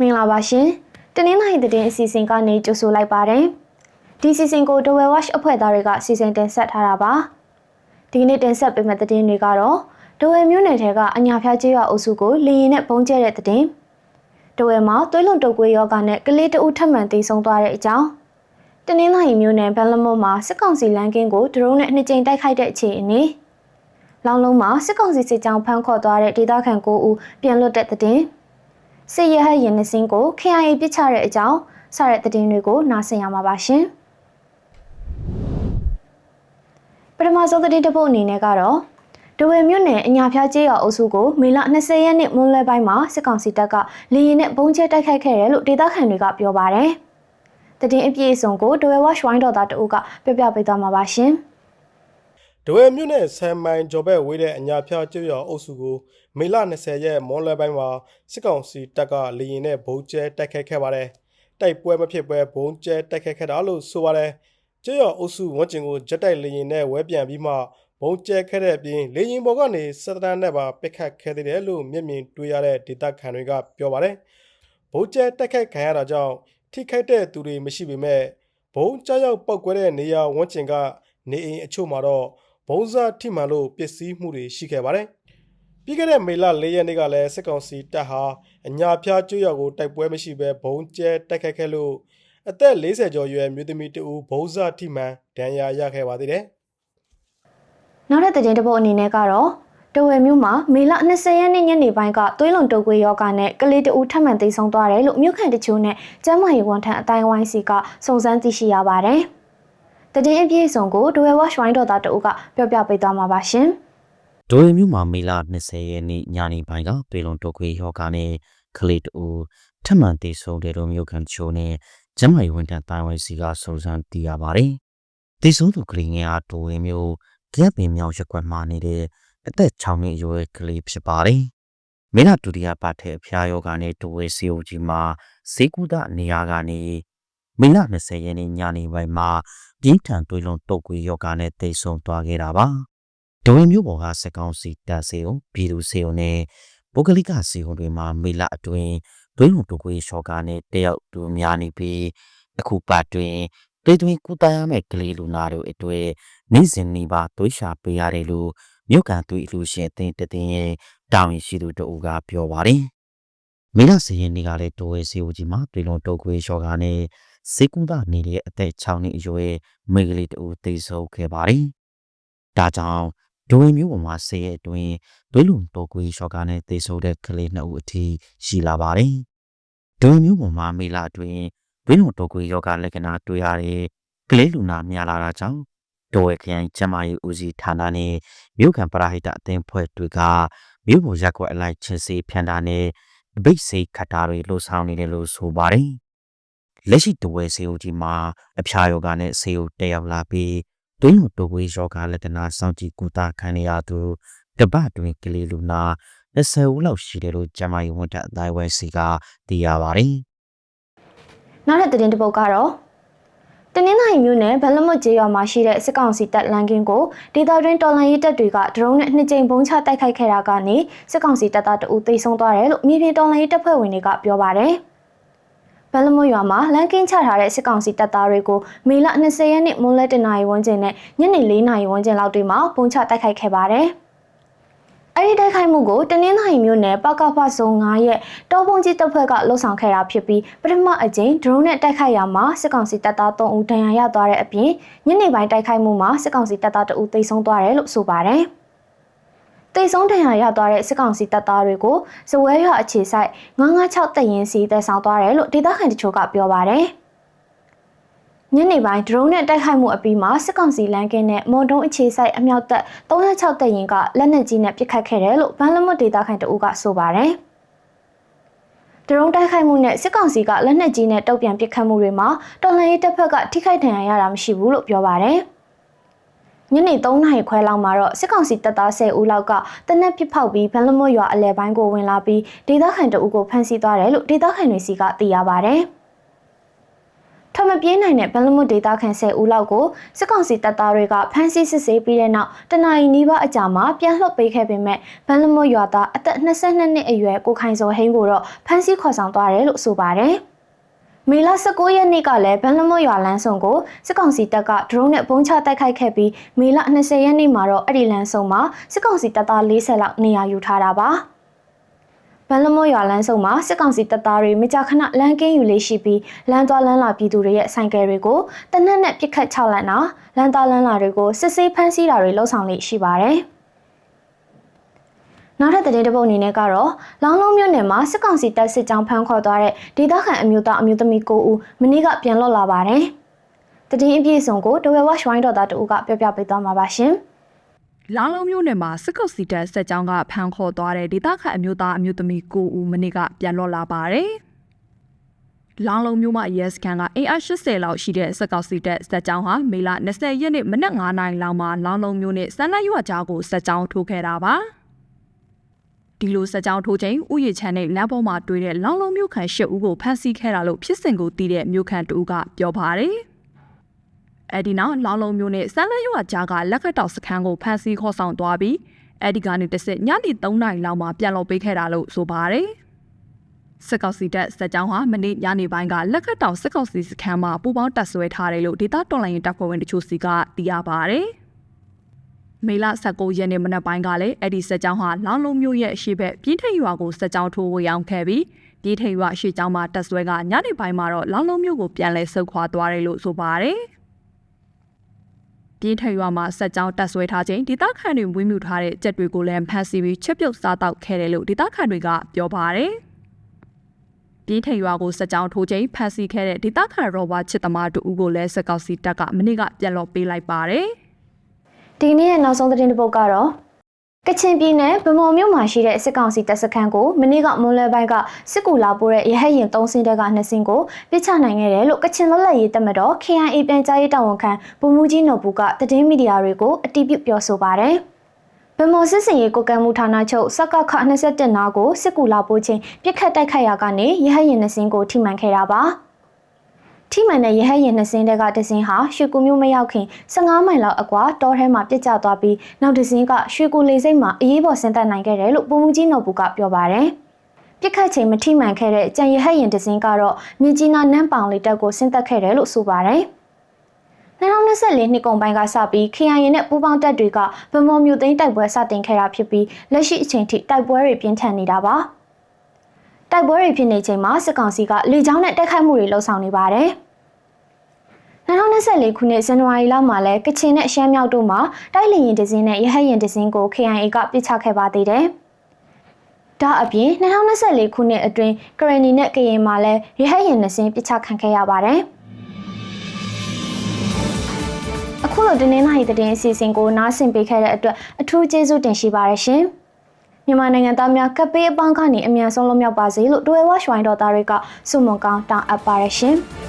မင်္ဂလာပါရှင်တနင်္လာရီသတင်းအစီအစဉ်ကနေကြိုဆိုလိုက်ပါတယ်ဒီစီစဉ်ကိုဒဝဲဝက်အဖွဲ့သားတွေကစီစဉ်တင်ဆက်ထားတာပါဒီကနေ့တင်ဆက်ပေးမယ့်သတင်းတွေကတော့ဒဝဲမြို့နယ်ထဲကအညာဖျားကျေးရွာအုပ်စုကိုလေရင်နဲ့ပုံကျဲတဲ့သတင်းဒဝဲမှာသွေးလွန်တုပ်ကွေးယောဂနဲ့ကလေးတဦးထပ်မံသေဆုံးသွားတဲ့အကြောင်းတနင်္လာရီမြို့နယ်ဘန်လမွတ်မှာစစ်ကောင်စီလမ်းကင်းကိုဒရုန်းနဲ့နှစ်ကြိမ်တိုက်ခိုက်တဲ့အခြေအနေလောင်လုံးမှာစစ်ကောင်စီစစ်ကြောင်းဖမ်းခေါ်သွားတဲ့ဒေသခံ9ဦးပြန်လွတ်တဲ့တဲ့ စစ်ရဟတ်ရင်နှစင်းကို KIA ပစ်ချတဲ့အကြောင်းစတဲ့သတင်းတွေကိုနားဆင်ရမှာပါရှင်။ပထမဆုံးသတင်းတစ်ပုဒ်အနေနဲ့ကတော့ဒဝဲမြို့နယ်အညာဖျားကျေးရွာအုပ်စုကိုမေလ20ရက်နေ့မွန်းလွဲပိုင်းမှာစစ်ကောင်စီတပ်ကလေရင်နဲ့ပုံကျဲတိုက်ခိုက်ခဲ့တယ်လို့ဒေသခံတွေကပြောပါတယ်။သတင်းအပြည့်အစုံကိုဒဝဲဝါရှဝိုင်းတော်သားတအုပ်ကပြပြပေးသွားမှာပါရှင်။ ဒဝဲမြို့နယ်ဆမ်မိုင်ကျော်ဘက်ဝေးတဲ့အညာဖျားကျွော်အုပ်စုကိုမေလ20ရက်မွန်လွဲပိုင်းမှာစစ်ကောင်စီတပ်ကလေရင်နဲ့ဘုံကျဲတိုက်ခိုက်ခဲ့ပါတယ်။တိုက်ပွဲမဖြစ်ပွဲဘုံကျဲတိုက်ခိုက်ခဲ့တာလို့ဆိုပါတယ်။ကျွော်အုပ်စုဝန်းကျင်ကိုဂျက်တိုက်လေရင်နဲ့ဝဲပြန်ပြီးမှဘုံကျဲခဲ့တဲ့အပြင်လေရင်ပေါ်ကနေစက်တန်းနဲ့ပါပစ်ခတ်ခဲ့သေးတယ်လို့မျက်မြင်တွေ့ရတဲ့ဒေသခံတွေကပြောပါတယ်။ဘုံကျဲတိုက်ခိုက်ခံရတာကြောင့်ထိခိုက်တဲ့သူတွေမရှိပေမဲ့ဘုံကြောက်ရောက်ပောက်ကွဲတဲ့နေရာဝန်းကျင်ကနေအိမ်အချို့မှာတော့ ဘုံစားထိမှန်လို့ပစ္စည်းမှုတွေရှိခဲ့ပါတယ်။ပြီးခဲ့တဲ့မေလ၄ရက်နေ့ကလည်းစစ်ကောင်စီတပ်ဟာအညာဖျားကျွော်ကိုတိုက်ပွဲမရှိဘဲဘုံကျဲတိုက်ခိုက်ခဲ့လို့အသက်40ကျော်ရွယ်မြို့သမီးတဦးဘုံစားထိမှန်ဒဏ်ရာရခဲ့ပါသေးတယ်။နောက်တဲ့သတင်းတစ်ပုဒ်အနေနဲ့ကတော့တဝယ်မြို့မှာမေလ20ရက်နေ့ညနေပိုင်းကသွေးလွန်တုပ်ကွေးယောဂနဲ့ကလေးတဦးထပ်မံသေဆုံးသွားတယ်လို့မြို့ခံတချို့နဲ့ကျန်းမာရေးဝန်ထမ်းအတိုင်းဝိုင်းစီကစုံစမ်းသိရှိရပါတယ်။ တည်င်းအပြည့်အစုံကိုဒဝယ်ဝါရှဝိုင်းတော်သားတဦးကပြောပြပေးသွားမှာပါရှင်။ဒိုရီမြို့မှာမေလ20ရက်နေ့ညနေပိုင်းကပေလုံတုတ်ခွေယောဂနဲ့ကလေးတူထပ်မံတည်ဆုံတဲ့တို့မြို့ခံချို့နဲ့ကျမကြီးဝန်ထမ်းတိုင်းဝိုင်းစီကစုံစမ်းသိရပါတယ်။တည်ဆုံသူကလေးငယ်အားဒိုရီမြို့ကြက်ပင်မြောင်ရက်ကွက်မှာနေတဲ့အသက်6နှစ်အရွယ်ကလေးဖြစ်ပါတယ်။မင်းနာဒုတိယပတ်ထဲအဖျားယောဂနဲ့ဒိုဝဲစီယိုကြီးမှာဈေးကုသနေရာကနေမေလ20ရက်နေ့ညနေပိုင်းမှာပြင်းထန်တွေးလုံးတုတ်ကွေယောဂနဲ့တည်ဆုံသွားခဲ့တာပါ။ဒဝဲမျိုးပေါ်ကစက်ကောင်းစီတပ်စေုံပြည်သူစေုံနဲ့ပုဂ္ဂလိကစေုံတွေမှာမေလအတွင်းဒွိလုံတုကွေးရှော့ကာနဲ့တယောက်တူများနေပြီးအခုပတ်တွင်တွေးတွင်ကုသရမယ့်ကလေးလူနာတို့အတွေ့နေ့စဉ်နေပါသွေးရှာပေးရတယ်လို့မြို့ကန်သူအလူရှင်အသင်းတသိန်းရဲ့တာဝန်ရှိသူတို့ကပြောပါတယ်။မေလစရင်နေ့ကလည်းတိုးဝဲစီဦးကြီးမှာတွေလုံတုတ်ကွေးရှော့ကာနဲ့ စေကုသနေတဲ့အသက်6နှစ်အရွယ်မိန်းကလေးတူသေဆုံးခဲ့ပါတယ်။ဒါကြောင့်ဒိုဝင်မျိုးပေါ်မှာဆေးရဲ့အတွင်းဒွေးလုံတော်ကွေးရှော့ကာနဲ့သေဆုံးတဲ့ကလေးနှစ်ဦးအထိရှိလာပါတယ်။ဒိုဝင်မျိုးပေါ်မှာမေလအတွင်းဒွေးလုံတော်ကွေးယောဂလက္ခဏာတွေ့ရတဲ့ကလေးလူနာများလာတာကြောင့်ဒိုဝဲခရိုင်ကျမကြီးဦးစီးဌာနနဲ့မြို့ကန်ပရာဟိတအသင်းဖွဲ့တွေကမြို့ပေါ်ရက်ကွက်အလိုက်ချင်းစေးဖြန်တာနဲ့ဗိတ်စေးခတ်တာတွေလှုပ်ဆောင်နေတယ်လို့ဆိုပါတယ်။ လက်ရှိဒိုဝဲစေဦးကြီးမှာအဖျားယောဂနဲ့စေဦးတက်ရောက်လာပြီးတွင်းတို့ဝေးယောဂလက္ခဏာစောင့်ကြည့်ကုသခံရသူတပတ်တွင်ကလေးလူနာ20ဦးလောက်ရှိတယ်လို့ကျမကြီးဝန်ထမ်းအတိုင်းဝဲစီကသိရပါတယ်နောက်တဲ့သတင်းတစ်ပုဒ်ကတော့တနင်္လာရီမြို့နယ်ဗလမွတ်ကျေးရွာမှာရှိတဲ့စစ်ကောင်စီတပ်လန်ကင်းကိုဒေသတွင်းတော်လှန်ရေးတပ်တွေကဒရုန်းနဲ့နှစ်ကြိမ်ပုံချတိုက်ခိုက်ခဲ့တာကနေစစ်ကောင်စီတပ်သားတအူသေဆုံးသွားတယ်လို့မြေပြင်တော်လှန်ရေးတပ်ဖွဲ့ဝင်တွေကပြောပါတယ်။ ဗလမွတ်ရွာမှာလန်ကင်းချထားတဲ့စစ်ကောင်စီတပ်သားတွေကိုမေလ20ရက်နေ့မွန်းလယ်တနာရီဝန်းကျင်နဲ့ညနေ4နာရီဝန်းကျင်လောက်တွေမှာပုံချတိုက်ခိုက်ခဲ့ပါတယ်။အဲ့ဒီတိုက်ခိုက်မှုကိုတနင်္လာရီမြို့နယ်ပကဖဆုံ9ရက်တောပုံကြီးတပ်ဖွဲ့ကလှုပ်ဆောင်ခဲ့တာဖြစ်ပြီးပထမအကြိမ်ဒရုန်းနဲ့တိုက်ခိုက်ရမှာစစ်ကောင်စီတပ်သား3ဦးဒဏ်ရာရသွားတဲ့အပြင်ညနေပိုင်းတိုက်ခိုက်မှုမှာစစ်ကောင်စီတပ်သား2ဦးသေဆုံးသွားတယ်လို့ဆိုပါတယ်။ တိတ်ဆုံးဒဏ်ရာရသွားတဲ့စစ်ကောင်စီတပ်သားတွေကိုဇဝဲရွာအခြေဆိုင်996တပ်ရင်းစီတပ်ဆောင်သွားတယ်လို့ဒေသခံတချို့ကပြောပါတယ်။ညနေပိုင်းဒရုန်းနဲ့တိုက်ခိုက်မှုအပြီးမှာစစ်ကောင်စီလမ်းကင်းနဲ့မွန်တုံးအခြေဆိုင်အမြောက်တပ်306တပ်ရင်ကလက်နက်ကြီးနဲ့ပစ်ခတ်ခဲ့တယ်လို့ဗန်လမွတ်ဒေတာခိုင်တအူးကဆိုပါတယ်။ဒရုန်းတိုက်ခိုက်မှုနဲ့စစ်ကောင်စီကလက်နက်ကြီးနဲ့တုံ့ပြန်ပစ်ခတ်မှုတွေမှာတော်လှန်ရေးတပ်ဖက်ကထိခိုက်ဒဏ်ရာရတာမရှိဘူးလို့ပြောပါတယ်။ ညနေ3နာရီခွဲလောက်မှာတော့စစ်ကောင်စီတပ်သား10ဦးလောက်ကတနက်ပစ်ဖောက်ပြီးဗန်လမွတ်ရွာအလဲပိုင်းကိုဝင်လာပြီးဒေသခံတအုပ်ကိုဖမ်းဆီးသွားတယ်လို့ဒေသခံတွေစီကသိရပါတယ်။ဒထွက်မပြေးနိုင်တဲ့ဗန်လမွတ်ဒေတာခန်10ဦးလောက်ကိုစစ်ကောင်စီတပ်သားတွေကဖမ်းဆီးစစ်ဆေးပြီးတဲ့နောက်တနအီနီးပါးအကြာမှာပြန်လွှတ်ပေးခဲ့ပေမဲ့ဗန်လမွတ်ရွာသားအသက်22နှစ်အရွယ်ကိုခိုင်စောဟိန်းကိုတော့ဖမ်းဆီးခေါ်ဆောင်သွားတယ်လို့ဆိုပါတယ်။ မေလ19ရက်နေ့ကလည်းဗန်လမွတ်ရွာလမ်းဆုံကိုစစ်ကောင်စီတပ်ကဒရုန်းနဲ့ပုံချတိုက်ခိုက်ခဲ့ပြီးမေလ20ရက်နေ့မှာတော့အဲ့ဒီလမ်းဆုံမှာစစ်ကောင်စီတပ်သား40လောက်နေရာယူထားတာပါ။ဗန်လမောရွာလမ်းဆုံမှာစစ်ကောင်စီတပ်သားတွေမကြာခဏလမ်းကင်းယူလေးရှိပြီးလမ်းသွားလမ်းလာပြည်သူတွေရဲ့ဆိုင်ကယ်တွေကိုတနက်နဲ့ပစ်ခတ်ချလန့်တာလမ်းသွားလမ်းလာတွေကိုစစ်ဆေးဖမ်းဆီးတာတွေလှုံ့ဆော်နေရှိပါတယ်။ နောက်ထပ်သတင်းတစ်ပုဒ်အနေနဲ့ကတော့လောင်းလုံးမြို့နယ်မှာစစ်ကောင်စီတပ်စစ်ကြောင်းဖမ်းခေါ်သွားတဲ့ဒေသခံအမျိုးသားအမျိုးသမီး9ဦးမနေ့ကပြန်လွတ်လာပါတယ်။တည်င်းအပြည့်အစုံကိုဒဝဲဝက်ဝိုင်းတော်သားတူကပြောပြပေးသွားမှာပါရှင်။လောင်လုံးမျိုးနယ်မှာစစ်ကုတ်စီတပ်စစ်ကြောင်းကဖမ်းခေါ်သွားတဲ့ဒေသခံအမျိုးသားအမျိုးသမီး9ဦးမနေ့ကပြန်လွတ်လာပါတယ်။လောင်လုံးမျိုးမှာရဲစခန်းကအင်အား80လောက်ရှိတဲ့စစ်ကောက်စီတပ်စစ်ကြောင်းဟာမေလ20ရက်နေ့မနက်9နာရီလောက်မှာလောင်လုံးမျိုးနဲ့ဆန်းလက်ရွာကြားကိုစစ်ကြောင်းထိုးခဲ့တာပါ။ ဒီလိုစစ်ကြောင်းထိုးချိန်ဥယျာဉ်ချမ်းနဲ့လမ်းပေါ်မှာတွေ့တဲ့လောင်လုံးမျိုးခန့်၈ဦးကိုဖမ်းဆီးခဲ့တာလို့ဖြစ်စဉ်ကိုသိတဲ့မျိုးခန့်တူကပြောပါတယ်။အဲ့ဒီနောက်လောင်လုံးမျိုးနဲ့ဆန်းလက်ရွာကြားကလက်ခတ်တောက်စခန်းကိုဖမ်းဆီးခေါ်ဆောင်သွားပြီးအဲ့ဒီကနေတစ်စစ်ညနေ3နာရီလောက်မှပြန်လို့ပေးခဲ့တာလို့ဆိုပါတယ်။စစ်ကောက်စီတပ်စစ်ကြောင်းဟာမနေ့ညနေပိုင်းကလက်ခတ်တောက်စစ်ကောက်စီစခန်းမှာပူပေါင်းတပ်ဆွဲထားတယ်လို့ဒေသတော်လိုင်းတပ်ဖွဲ့ဝင်တချို့စီကသိရပါတယ်။ မေလ19ရက်နေ့မနက်ပိုင်းကလည်းအဲ့ဒီစစ်ကြောင်းဟာလောင်လုံးမျိုးရဲ့အရှိဘက်ပြင်းထိန်ရွာကိုစစ်ကြောင်းထိုးဝေအောင်ခဲ့ပြီးပြင်းထိန်ရွာအရှိကြောင်းမှာတပ်ဆွဲကညနေပိုင်းမှာတော့လောင်လုံးမျိုးကိုပြန်လဲဆုတ်ခွာသွားတယ်လို့ဆိုပါတယ်။ပြင်းထန်ရွာမှာစက်ကြောင်းတက်ဆွဲထားခြင်းဒေသခံတွေဝင်းမြူထားတဲ့ကြက်တွေကိုလည်းဖမ်းဆီးပြီးချက်ပြုတ်စားတောက်ခဲ့တယ်လို့ဒေသခံတွေကပြောပါတယ်။ပြင်းထန်ရွာကိုစက်ကြောင်းထိုးခြင်းဖမ်းဆီးခဲ့တဲ့ဒေသခံရောဘချစ်သမားတို့ဦးကိုလည်းစက်ကောက်စီတပ်ကမနေ့ကပြန်လော့ပေးလိုက်ပါတယ်။ ဒီနေ့ရဲ့နောက်ဆုံးသတင်းတစ်ပုဒ်ကတော့ကချင်ပြည်နယ်ဗမော်မြို့မှာရှိတဲ့စစ်ကောင်စီတပ်စခန်းကိုမနေ့ကမွန်လွဲပိုင်းကစစ်ကူလာပို့တဲ့ရဟတ်ရင်၃စင်းတဲက2စင်းကိုပြစ်ချနိုင်ခဲ့တယ်လို့ကချင်လွတ်လပ်ရေးတပ်မတော် KIA ပြန်ကြားရေးတာဝန်ခံဗိုလ်မှူးကြီးနော်ဘူးကသတင်းမီဒီယာတွေကိုအတည်ပြုပြောဆိုပါတယ်။ဗမော်စစ်စင်ရေးကိုကံမှုဌာနချုပ်စကခ27နာကိုစစ်ကူလာပို့ခြင်းပြစ်ခတ်တိုက်ခိုက်ရာကနေရဟတ်ရင်2စင်းကိုထိမှန်ခဲ့တာပါ။ ထိမှန်တဲ့ရဟတ်ရင်နှစ်စင်းတဲကတစင်းဟာရွှေကူမျိုးမရောက်ခင်15မိုင်လောက်အကွာတောထဲမှာပြစ်ကျသွားပြီးနောက်တစင်းကရွှေကူလေစိတ်မှာအရေးပေါ်ဆင်းသက်နိုင်ခဲ့တယ်လို့ပုံမှုကြီးနော်ဘူးကပြောပါတယ်။ပြစ်ခတ်ချိန်မထိမှန်ခဲ့တဲ့ကြံရဟတ်ရင်တစင်းကတော့မြင်းကြီးနားနန်းပောင်လေးတက်ကိုဆင်းသက်ခဲ့တယ်လို့ဆိုပါတယ်။2024နှစ်ကုန်ပိုင်းကစပြီး KIA နဲ့ပူးပေါင်းတပ်တွေကဗမော်မြို့သိမ်းတိုက်ပွဲစတင်ခဲ့တာဖြစ်ပြီးလက်ရှိအချိန်ထိတိုက်ပွဲတွေပြင်းထန်နေတာပါ။ တိုက်ပွဲတွေဖြစ်နေချိန်မှာစစ်ကောင်စီကလေကြောင်းနဲ့တိုက်ခိုက်မှုတွေလှုံ့ဆော်နေပါတယ်။2024ခုနှစ်ဇန်နဝါရီလမှာလဲကချင်နဲ့ရှမ်းမြောက်တို့မှာတိုက်လေရင်ဒဇင်းနဲ့ရဟတ်ရင်ဒဇင်းကို KIA ကပြစ်ချခဲ့ပါသေးတယ်။ဒါအပြင်2024ခုနှစ်အတွင်းကရနီနဲ့ကရင်မှာလဲရဟတ်ရင်ဒဇင်းပြစ်ချခံခဲ့ရပါတယ်။အခုလိုတင်းနှင်းနိုင်တဲ့အစီအစဉ်ကိုနားဆင်ပေးခဲ့တဲ့အတွက်အထူးကျေးဇူးတင်ရှိပါတယ်ရှင်။ မြန်မာနိုင်ငံသားများကပ်ပေးအပေါင်းကနေအမြန်ဆုံးလွတ်မြောက်ပါစေလို့ဒွယ်ဝါရွှိုင်းတော်သားတွေကဆုမွန်ကောင်းတောင်းအပ်ပါရရှင်။